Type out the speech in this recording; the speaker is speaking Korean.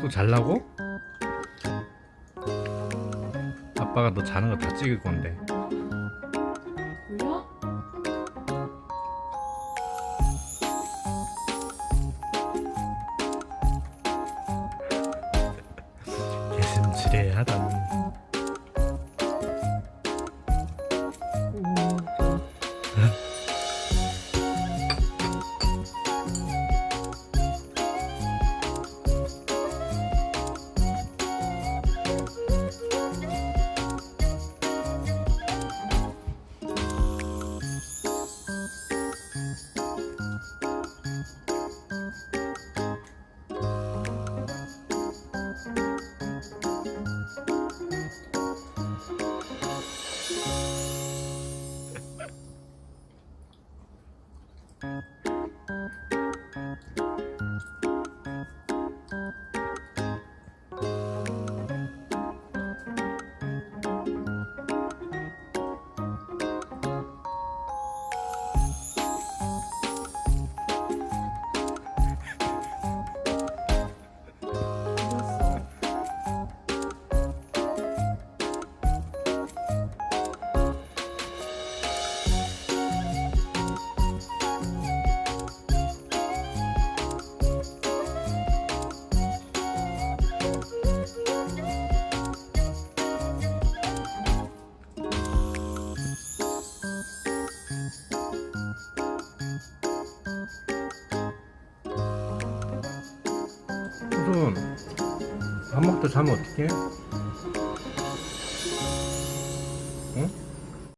또 잘라고? 아빠가 너 자는 거 다 찍을 건데. 울려? 개슴츠레하다니. Thank you. 무슨 밥 먹다 자면 어떡해? 응?